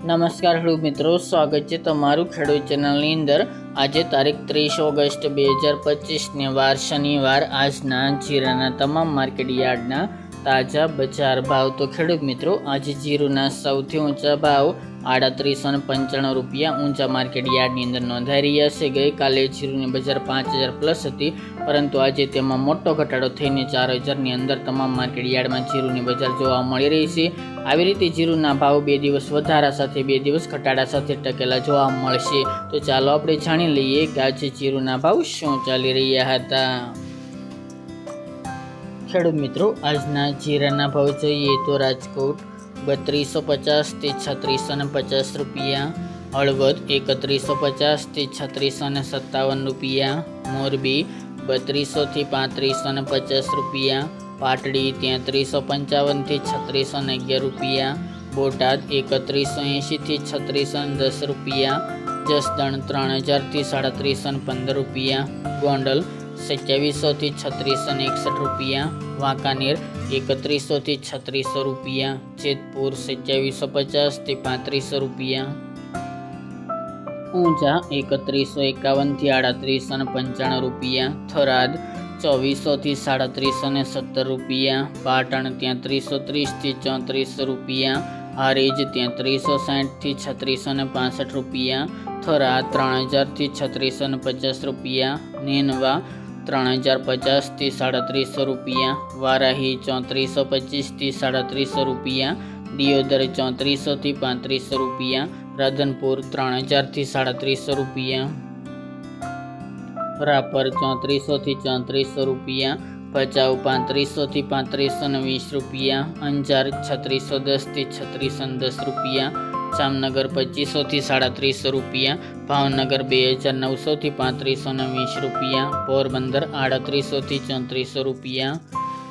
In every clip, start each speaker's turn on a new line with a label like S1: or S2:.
S1: નમસ્કાર ખેડૂત મિત્રો, સ્વાગત છે તમારું ખેડૂત ચેનલની અંદર. આજે તારીખ ત્રીસ ઓગસ્ટ બે હજાર પચીસને વાર શનિવાર, આજના જીરાના તમામ માર્કેટ યાર્ડના તાજા બજાર ભાવ. તો ખેડૂત મિત્રો, આજે જીરુના સૌથી ઊંચા ભાવ આડત્રીસો ને પંચાણું રૂપિયા ઊંચા માર્કેટ યાર્ડની અંદર નોંધાઈ રહ્યા છે. ગઈકાલે જીરુની બજાર પાંચ હજાર પ્લસ હતી, પરંતુ આજે તેમાં મોટો ઘટાડો થઈને ચાર હજારની અંદર તમામ માર્કેટ યાર્ડમાં જીરુની બજાર જોવા મળી રહી છે. આવી રીતે જીરુના ભાવ બે દિવસ વધારા સાથે, બે દિવસ ઘટાડા સાથે ટકેલા જોવા મળશે. તો ચાલો આપણે જાણી લઈએ કે આજે જીરુના ભાવ શું ચાલી રહ્યા હતા. ખેડૂત મિત્રો, આજના જીરાના ભાવ જોઈએ તો રાજકોટ બત્રીસો પચાસથી છત્રીસો ને પચાસ રૂપિયા, હળવદ એકત્રીસો પચાસથી છત્રીસો ને સત્તાવન રૂપિયા, મોરબી બત્રીસોથી પાંત્રીસો ને પચાસ રૂપિયા, પાટડી તેત્રીસો પંચાવનથી છત્રીસો ને અગિયાર રૂપિયા, બોટાદ એકત્રીસો એંશીથી છત્રીસો ને દસ રૂપિયા, જસદણ ત્રણ હજારથી સાડત્રીસો ને પંદર રૂપિયા, ગોંડલ સત્યાવીસોથી છત્રીસો ને એકસઠ રૂપિયા, વાંકાનેર એકત્રીસોથી છત્રીસો રૂપિયા જેતપુર સત્યાવીસો પચાસથી પાંત્રીસો રૂપિયા ઊંઝા એકત્રીસો એકાવનથી આડત્રીસો ને પંચાણું રૂપિયા થરાદ ચોવીસોથી સાડત્રીસો ને સત્તર રૂપિયા પાટણ તેત્રીસો ત્રીસથી ચોત્રીસો રૂપિયા હારીજ તેત્રીસો સાઠથી છત્રીસો ને પાસઠ રૂપિયા થરા ત્રણ હજારથી છત્રીસો ને પચાસ રૂપિયા નેનવા ત્રણ હજાર પચાસથી સાડત્રીસો રૂપિયા. વારાહી ચોત્રીસો પચીસથી સાડત્રીસો રૂપિયા. દિયોદર ચોત્રીસોથી પાંત્રીસો રૂપિયા. રાધનપુર ત્રણ હજારથી સાડત્રીસો રૂપિયા. રાપર ચોત્રીસોથી ચોત્રીસો રૂપિયા. ભચાઉ પાંત્રીસોથી પાંત્રીસો વીસ રૂપિયા. અંજાર છત્રીસો દસથી છત્રીસો દસ રૂપિયા. જામનગર પચીસોથી સાડત્રીસો રૂપિયા, ભાવનગર બે હજાર નવસોથી પાંત્રીસો ને વીસ રૂપિયા, પોરબંદર આડત્રીસોથી ચોત્રીસો રૂપિયા,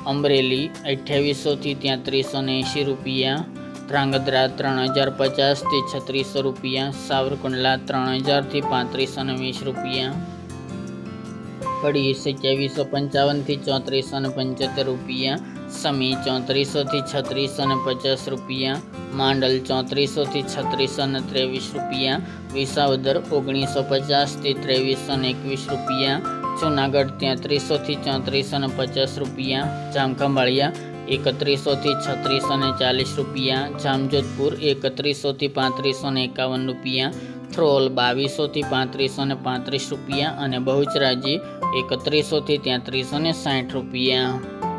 S1: અમરેલી અઠ્યાવીસોથી તેત્રીસો ને એંશી રૂપિયા, ધ્રાંગધ્રા ત્રણ હજાર પચાસથી છત્રીસો રૂપિયા, સાવરકુંડલા ત્રણ હજારથી પાંત્રીસો ને વીસ રૂપિયા કડી સત્યાવીસો પંચાવનથી ચોત્રીસો ને પંચોતેર રૂપિયા સમી ચોત્રીસોથી છત્રીસો ને પચાસ રૂપિયા, માંડલ ચોત્રીસોથી છત્રીસો ને ત્રેવીસ રૂપિયા, વિસાવદર ઓગણીસો પચાસથી ત્રેવીસો ને એકવીસ રૂપિયા, જુનાગઢ તેત્રીસોથી ચોત્રીસો ને પચાસ રૂપિયા, જામખંભાળિયા એકત્રીસોથી છત્રીસો ને ચાલીસ રૂપિયા, જામજોધપુર એકત્રીસોથી પાંત્રીસો ને એકાવન રૂપિયા, થ્રોલ બાવીસોથી પાંત્રીસો ને પાંત્રીસ રૂપિયા અને બહુચરાજી એકત્રીસોથી તેત્રીસો ને સાઠ રૂપિયા.